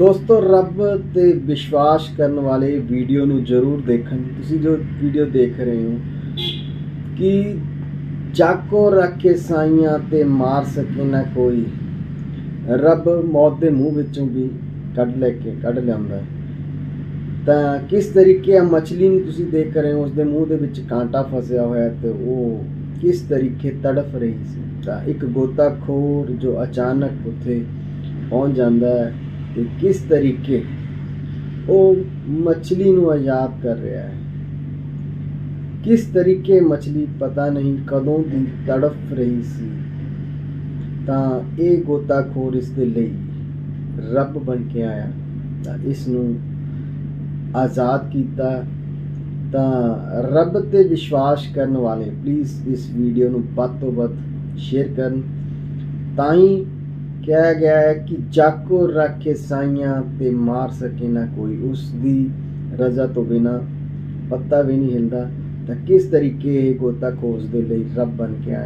ਦੋਸਤੋ, ਰੱਬ ਤੇ ਵਿਸ਼ਵਾਸ ਕਰਨ ਵਾਲੇ ਵੀਡੀਓ ਨੂੰ ਜ਼ਰੂਰ ਦੇਖਣ। ਤੁਸੀਂ ਜੋ ਵੀਡੀਓ ਦੇਖ ਰਹੇ ਹੋ, ਕਿ ਚਾਕੋ ਰੱਖ ਕੇ ਸਾਈਆਂ ਤੇ ਮਾਰ ਸਕੇ ਨਾ ਕੋਈ, ਰੱਬ ਮੌਤ ਦੇ ਮੂੰਹ ਵਿੱਚੋਂ ਵੀ ਕੱਢ ਲੈ ਕੇ, ਕੱਢ ਲਿਆਉਂਦਾ ਤਾਂ ਕਿਸ ਤਰੀਕੇ ਆ ਮੱਛਲੀ ਨੂੰ ਤੁਸੀਂ ਦੇਖ ਰਹੇ ਹੋ ਉਸ ਦੇ ਮੂੰਹ ਦੇ ਵਿੱਚ ਕਾਂਟਾ ਫਸਿਆ ਹੋਇਆ ਤੇ ਉਹ ਕਿਸ ਤਰੀਕੇ ਤੜਫ ਰਹੀ ਸੀ? ਤਾਂ ਇੱਕ ਗੋਤਾਖੋਰ ਜੋ ਅਚਾਨਕ ਉੱਥੇ ਪਹੁੰਚ ਜਾਂਦਾ ਹੈ ਤੇ ਕਿਸ ਤਰੀਕੇ ਉਹ ਮਛਲੀ ਨੂੰ ਆਜ਼ਾਦ ਕਰ ਰਿਹਾ ਹੈ? ਕਿਸ ਤਰੀਕੇ ਮਛਲੀ ਪਤਾ ਨਹੀਂ ਕਦੋਂ ਦੀ ਤੜਫ ਰਹੀ ਸੀ? ਤਾਂ ਇਹ ਗੋਤਾਖੋਰ ਇਸ ਦੇ ਲਈ ਰੱਬ ਬਣ ਕੇ ਆਇਆ, ਤਾਂ ਇਸ ਨੂੰ ਆਜ਼ਾਦ ਕੀਤਾ। ਤਾਂ ਰੱਬ ਤੇ ਵਿਸ਼ਵਾਸ ਕਰਨ ਵਾਲੇ ਪਲੀਜ਼ ਇਸ ਵੀਡੀਓ ਨੂੰ ਵੱਧ ਤੋਂ ਵੱਧ ਸ਼ੇਅਰ ਕਰਨ। ਤਾਂ ਹੀ ਕਿਹਾ ਗਿਆ ਹੈ ਕਿ ਚਾਕੂ ਰੱਖ ਕੇ ਸਾਈਆਂ ਤੇ ਮਾਰ ਸਕੇ ਨਾ ਕੋਈ, ਉਸ ਦੀ ਰਜ਼ਾ ਤੋਂ ਬਿਨਾ ਪੱਤਾ ਵੀ ਨਹੀਂ ਹਿਲਦਾ। ਤਾਂ ਕਿਸ ਤਰੀਕੇ ਇਹ ਗੋਤਾਖੋਰ ਦੇ ਲਈ ਰੱਬ ਬਣ ਕੇ ਆਇਆ?